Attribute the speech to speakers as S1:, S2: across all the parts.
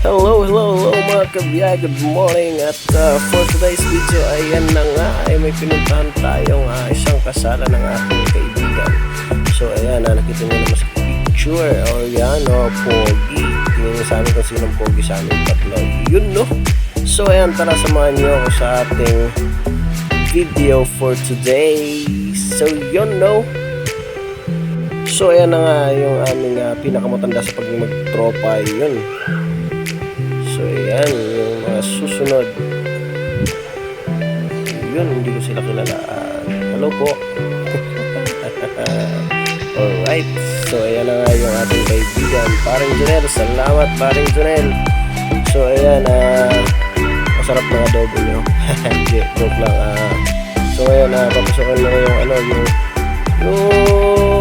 S1: Hello, hello, hello mga kabiyay. Good morning. At uh, for today's video, ayan na nga, ay may pinuntahan tayong uh, isang kasala ng ating kaibigan. So ayan, uh, nakita niyo naman sa picture. O yan, o, pogi. Tingnan niyo sa kung sinong pogi sa amin tatlo. Yun, no? So ayan, tara samahan niyo ako sa ating video for today. So yun, no? So ayan na nga yung aming uh, pinakamatanda sa pagiging magtropa yun. So ayan yung mga susunod. Yun, hindi ko sila kilala. Ah, hello po. Alright. So ayan na nga yung ating kaibigan. Paring Junel. Salamat paring Junel. So ayan, ah, masarap na adobo nyo. Hindi, Joke lang. Ah, so ayan, ah, papasokan na yung ano, yung yung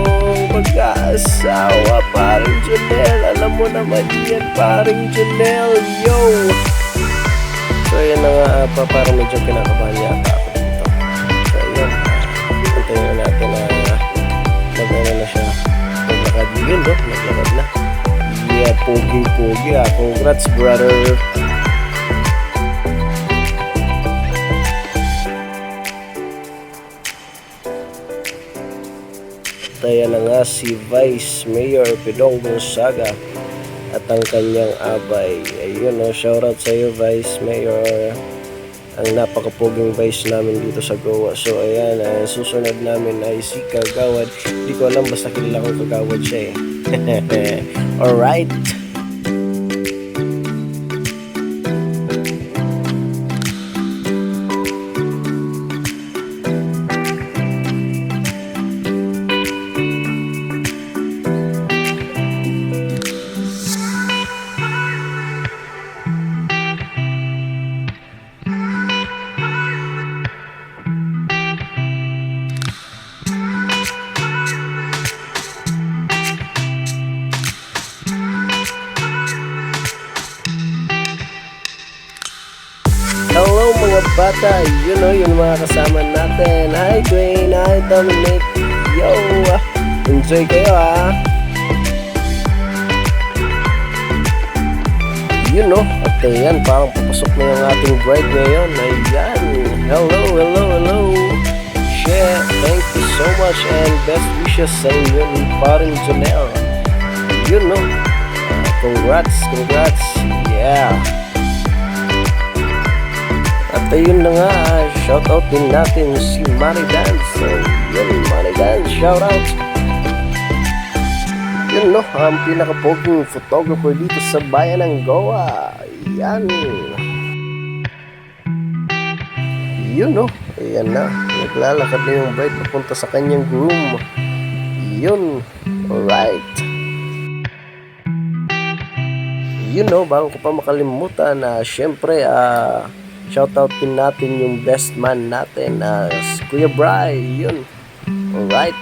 S1: pag-aasawa, paring Junel. Alam mo naman yan, paring Junel. Yo! So, ayan na nga, pa, parang medyo kinakabahan yata ako dito. So, ayan. Antayin na natin na mag-ano na siya. Naglakad yun, no? Naglakad na. Yeah, pogi-pogi ah. Congrats, brother. Tayo na nga si Vice Mayor Pidong Gonzaga at ang kanyang abay. Ayun, no, shoutout sa iyo Vice Mayor. Ang napakapuging vice namin dito sa Goa. So ayan, ang susunod namin ay si Kagawad. Hindi ko alam basta kilala ko Kagawad siya eh. Alright. Bata, you know yung mga kasama natin. Hi Dwayne, hi Dominic. Yo, enjoy kayo ah. You know, at ayan, parang papasok na yung ating bride ngayon. Ayan, hello, hello, hello. Share, thank you so much and best wishes sa inyo ni paring Janelle. You know, ah, congrats, congrats. Yeah. At ayun na nga, shoutout din natin si Manny Dance. So, yun, Manny Dance, shoutout. Yun no, ang pinakapoging photographer dito sa bayan ng Goa. Yan. Yun no, ayan na. Naglalakad na yung bride papunta sa kanyang groom. Yun, alright. Yun no, bago ko pa makalimutan na syempre, ah, Shoutout din natin yung best man natin na si Kuya Bry. Yun. Alright.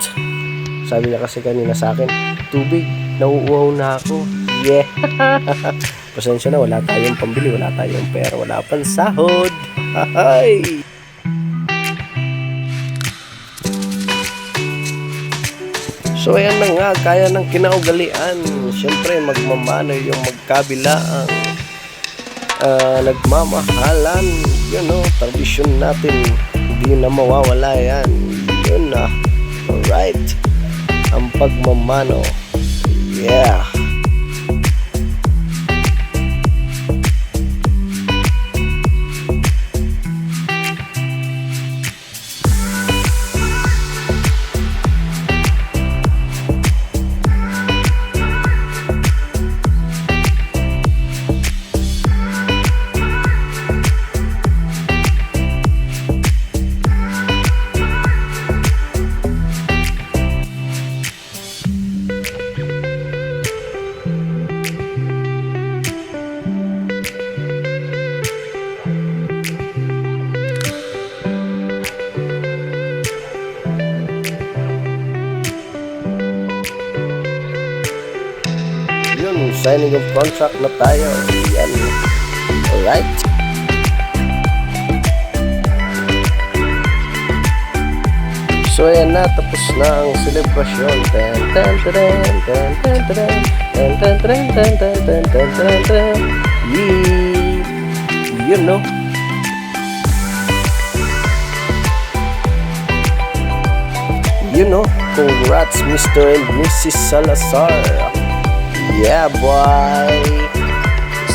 S1: Sabi niya kasi kanina sa akin, tubig, nauuhaw na ako. Yeah. Pasensya na, wala tayong pambili, wala tayong pera, wala pang sahod. Hay! So ayan na nga, kaya ng kinaugalian. Siyempre, magmamano yung magkabilaang uh, nagmamahalan. Yun know, tradisyon natin. Hindi na mawawala yan. Yun na. Alright. Ang pagmamano. Yeah signing of contract na tayo yan alright So ayan na, tapos na ang ten, ten, ten, ten, ten, ten, ten, ten, ten, ten, ten, ten, ten, ten, ten. Yee! Yun, no? Yun, no? Congrats, Mr. and Mrs. Salazar. Yeah, boy!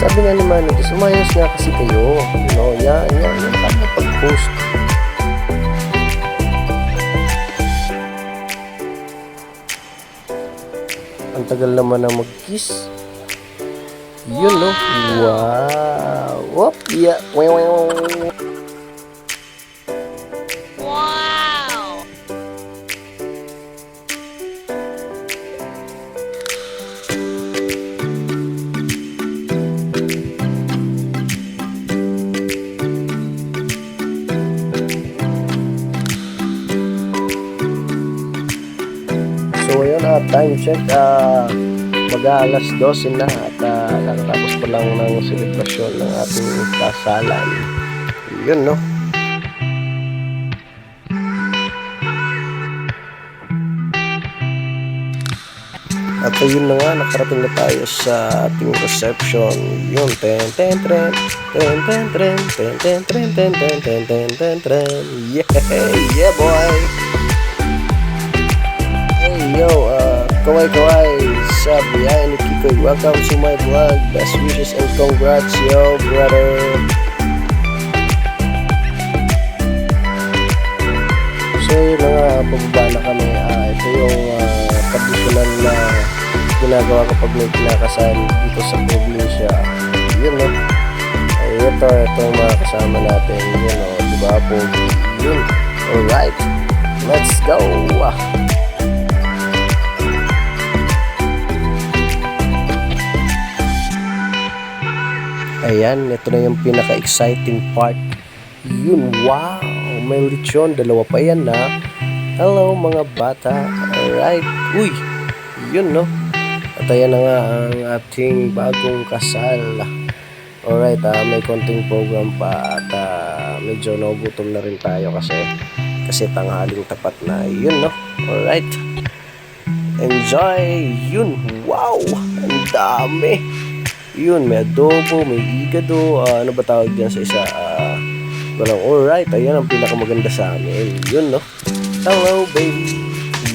S1: Sabi nga ni Manny, sumayos nga kasi kayo. You know, yan, yan, yan. Tama pag-post. Ang tagal naman na mag-kiss. Yun, no? Wow! Whoop! Yeah! Wow! Time check, ah, mag alas 12 na at ah, kakatapos pa lang ng selebrasyon ng ating kasalan. Yun, no? At ayun na nga, nakarating na tayo sa ating reception. Yun, ten ten ten ten ten ten ten ten ten ten ten ten ten ten ten Yeah, yeah boy! Hey yo, uh, kawai, sub behind Kikoy. Welcome to my vlog. Best wishes and congrats, yo, brother. So yun na nga, na kami. Ah, ito yung uh, traditional na ginagawa kapag may kinakasal dito sa probinsya. Yun no. Ay, ito, ito yung mga kasama natin. Yun no, di ba po? Yun. Alright, let's go. Ah. Ayan, ito na yung pinaka-exciting part. Yun, wow! May lechon, dalawa pa yan na. Hello mga bata. Alright. Uy! Yun, no? At ayan na nga ang ating bagong kasal. Alright, ah, may konting program pa at ah, medyo nagugutom na rin tayo kasi kasi tanghaling tapat na. Yun, no? Alright. Enjoy! Yun! Wow! Ang dami! Yun, may adobo, may igado, ah, ano ba tawag dyan sa isa? Ah, walang alright, ayan ang pinakamaganda sa amin. Yun, no? Hello, baby!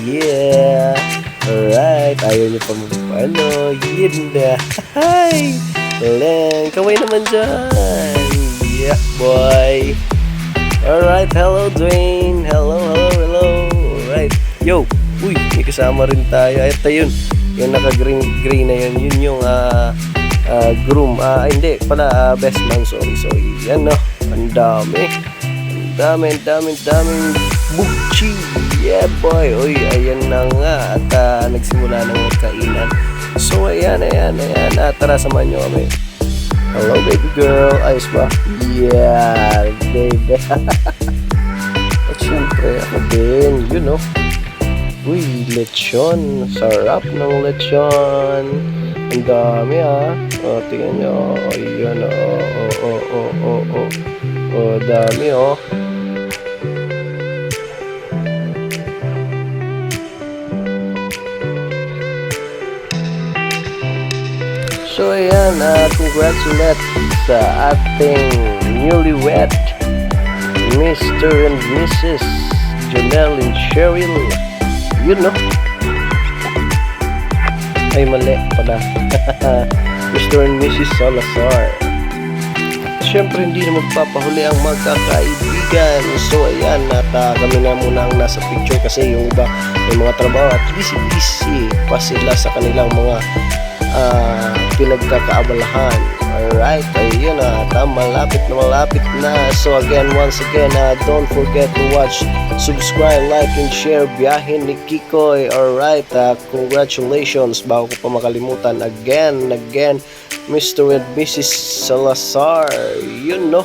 S1: Yeah! Alright, ayaw niyo pa ano, yun na. Hi! Galing, kaway naman dyan! Yeah, boy! Alright, hello, Dwayne! Hello, hello, hello! Alright, yo! Uy, may kasama rin tayo. Ito yun, yung naka-green green na yun, yun yung, ah, ah, groom. Ah, hindi, pala ah, best man. Sorry, sorry. Yan no. Ang dami. Ang dami, ang dami, ang daming bugchi. Yeah, boy. Uy, ayan na nga. At ah, nagsimula na ng kainan. So, ayan, ayan, ayan. Ah, tara, samahan nyo kami. Hello, baby girl. Ayos ba? Yeah, baby. At syempre, ako din. You know. Uy, lechon. Sarap ng lechon. Ang dami ah. O, tingnan nyo. O, yun o. O, o, o, o, o. O, dami oh. So, ayan. Uh, congratulate sa ating newlywed Mr. and Mrs. Janelle and Cheryl. Yun no? Ay, mali pala. Mr. and Mrs. Salazar. Siyempre, hindi na magpapahuli ang magkakaibigan. So, ayan, at ah, kami na muna ang nasa picture kasi yung iba may mga trabaho at busy-busy pa sila sa kanilang mga ah, pinagkakaabalahan. Alright, ayun na, uh, malapit na malapit na. So again, once again, uh, don't forget to watch, subscribe, like, and share Biyahe ni Kikoy. Alright, uh, congratulations. Bago ko pa makalimutan, again, again, Mr. and Mrs. Salazar. Yun, no?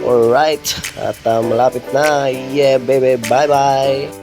S1: Alright, at uh, malapit na. Yeah, baby, bye-bye.